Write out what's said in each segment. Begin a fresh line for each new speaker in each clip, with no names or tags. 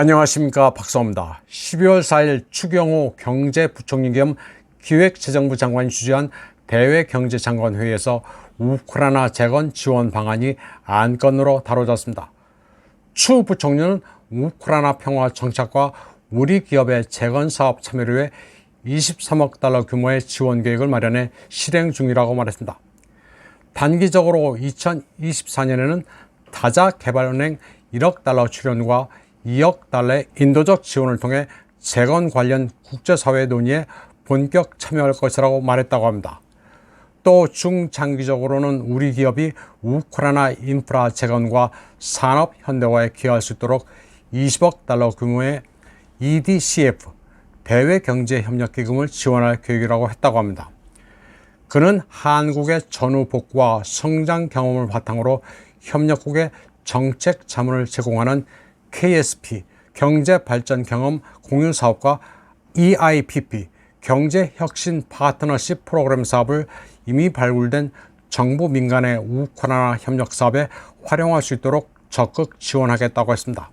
안녕하십니까 박사입니다. 12월 4일 추경호 경제부총리 겸 기획재정부 장관이 주재한 대외경제장관회의에서 우크라이나 재건 지원 방안이 안건으로 다뤄졌습니다. 추 부총리는 우크라이나 평화 정착과 우리 기업의 재건 사업 참여를 위해 23억 달러 규모의 지원 계획을 마련해 실행 중이라고 말했습니다. 단기적으로 2024년에는 타자개발은행 1억 달러 출연과 2억 달러의 인도적 지원을 통해 재건 관련 국제사회 논의에 본격 참여할 것이라고 말했다고 합니다. 또 중장기적으로는 우리 기업이 우크라이나 인프라 재건과 산업 현대화에 기여할 수 있도록 20억 달러 규모의 EDCF 대외 경제 협력 기금을 지원할 계획이라고 했다고 합니다. 그는 한국의 전후 복구와 성장 경험을 바탕으로 협력국의 정책 자문을 제공하는 KSP 경제발전 경험 공유 사업과 EIPP 경제혁신 파트너십 프로그램 사업을 이미 발굴된 정부 민간의 우크라이나 협력 사업에 활용할 수 있도록 적극 지원하겠다고 했습니다.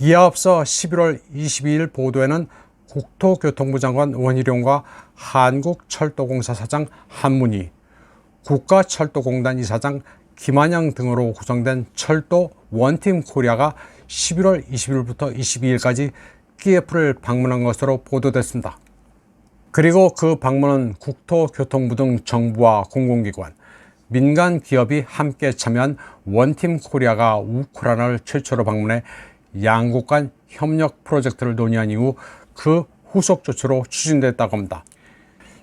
이에 앞서 11월 22일 보도에는 국토교통부 장관 원희룡과 한국철도공사 사장 한문희, 국가철도공단 이사장 김한영 등으로 구성된 철도 원팀 코리아가 11월 20일부터 22일까지 키예프를 방문한 것으로 보도됐습니다. 그리고 그 방문은 국토교통부 등 정부와 공공기관, 민간 기업이 함께 참여한 원팀 코리아가 우크라이나를 최초로 방문해 양국 간 협력 프로젝트를 논의한 이후 그 후속 조치로 추진됐다고 합니다.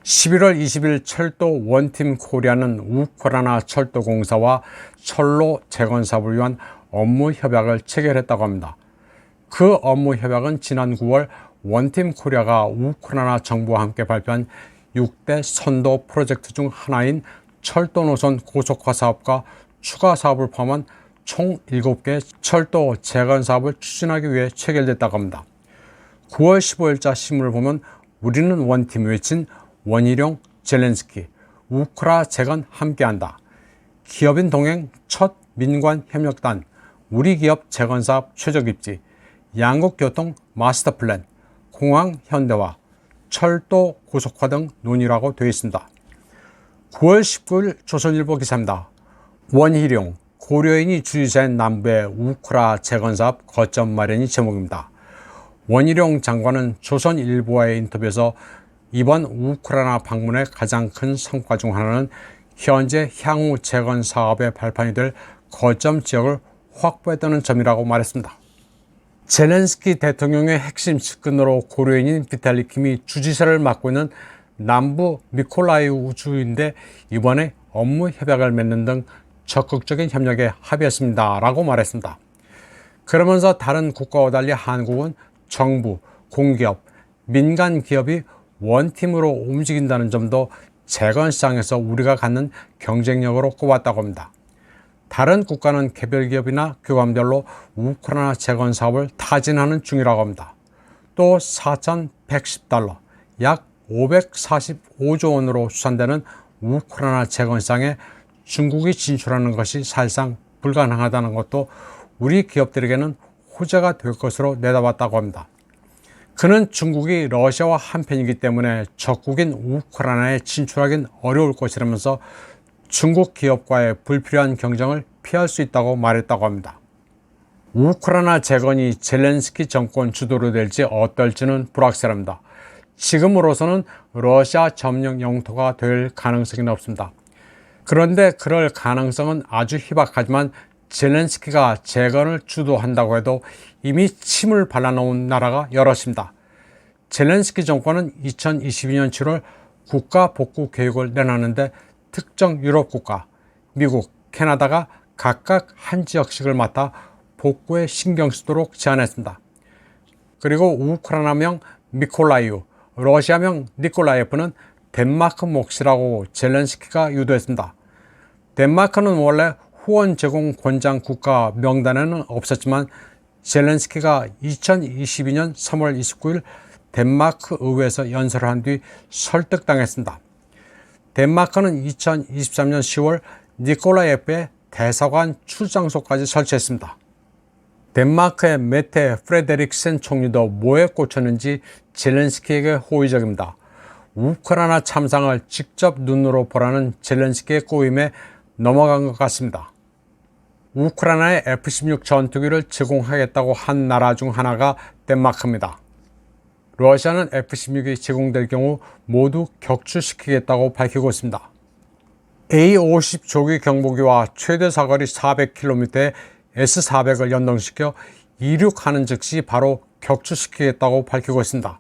11월 20일 철도 원팀 코리아는 우크라이나 철도공사와 철로 재건 사업을 위한 업무 협약을 체결했다고 합니다. 그 업무 협약은 지난 9월 원팀 코리아가 우크라이나 정부와 함께 발표한 6대 선도 프로젝트 중 하나인 철도 노선 고속화 사업과 추가 사업을 포함한 총 7개 철도 재건 사업을 추진하기 위해 체결됐다고 합니다. 9월 15일자 신문을 보면 우리는 원팀 외친 원희룡 젤렌스키 우크라 재건 함께한다. 기업인 동행 첫 민관 협력단 우리 기업 재건 사업 최적 입지 양국 교통 마스터 플랜 공항 현대화 철도 고속화 등 논의라고 되어 있습니다. 9월 19일 조선일보 기사입니다. 원희룡 고려인이 주유자인 남부의 우크라 재건 사업 거점 마련이 제목입니다. 원희룡 장관은 조선일보와의 인터뷰에서 이번 우크라이나 방문의 가장 큰 성과 중 하나는 현재 향후 재건 사업의 발판이 될 거점 지역을 확보했다는 점이라고 말했습니다. 젤렌스키 대통령의 핵심 측근으로 고려인인 비탈리 킴이 주지사를 맡고 있는 남부 미콜라이우 주인데 이번에 업무 협약을 맺는 등 적극적인 협력에 합의했습니다. 라고 말했습니다. 그러면서 다른 국가와 달리 한국은 정부, 공기업, 민간 기업이 원팀으로 움직인다는 점도 재건 시장에서 우리가 갖는 경쟁력으로 꼽았다고 합니다. 다른 국가는 개별 기업이나 교감별로 우크라이나 재건 사업을 타진하는 중이라고 합니다. 또 4,110달러, 약 545조 원으로 추산되는 우크라이나 재건 시장에 중국이 진출하는 것이 사실상 불가능하다는 것도 우리 기업들에게는 호재가 될 것으로 내다봤다고 합니다. 그는 중국이 러시아와 한편이기 때문에 적국인 우크라이나에 진출하긴 어려울 것이라면서 중국 기업과의 불필요한 경쟁을 피할 수 있다고 말했다고 합니다. 우크라이나 재건이 젤렌스키 정권 주도로 될지 어떨지는 불확실합니다. 지금으로서는 러시아 점령 영토가 될 가능성이 높습니다. 그런데 그럴 가능성은 아주 희박하지만 젤렌스키가 재건을 주도한다고 해도 이미 침을 발라놓은 나라가 여럿입니다. 젤렌스키 정권은 2022년 7월 국가 복구 계획을 내놨는데 특정 유럽 국가, 미국, 캐나다가 각각 한 지역씩을 맡아 복구에 신경 쓰도록 제안했습니다. 그리고 우크라이나명 미콜라이우, 러시아명 니콜라예프는 덴마크 몫이라고 젤렌스키가 유도했습니다. 덴마크는 원래 후원 제공 권장 국가 명단에는 없었지만 젤렌스키가 2022년 3월 29일 덴마크 의회에서 연설을 한 뒤 설득당했습니다. 덴마크는 2023년 10월 니콜라예프의 대사관 출장소까지 설치했습니다. 덴마크의 메테 프레데릭센 총리도 뭐에 꽂혔는지 젤렌스키에게 호의적입니다. 우크라이나 참상을 직접 눈으로 보라는 젤렌스키의 꼬임에 넘어간 것 같습니다. 우크라이나에 F-16 전투기를 제공하겠다고 한 나라 중 하나가 덴마크입니다. 러시아는 F-16이 제공될 경우 모두 격추시키겠다고 밝히고 있습니다. A-50 조기 경보기와 최대 사거리 400km의 S-400을 연동시켜 이륙하는 즉시 바로 격추시키겠다고 밝히고 있습니다.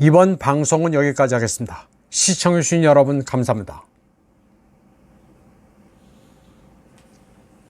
이번 방송은 여기까지 하겠습니다. 시청해주신 여러분 감사합니다.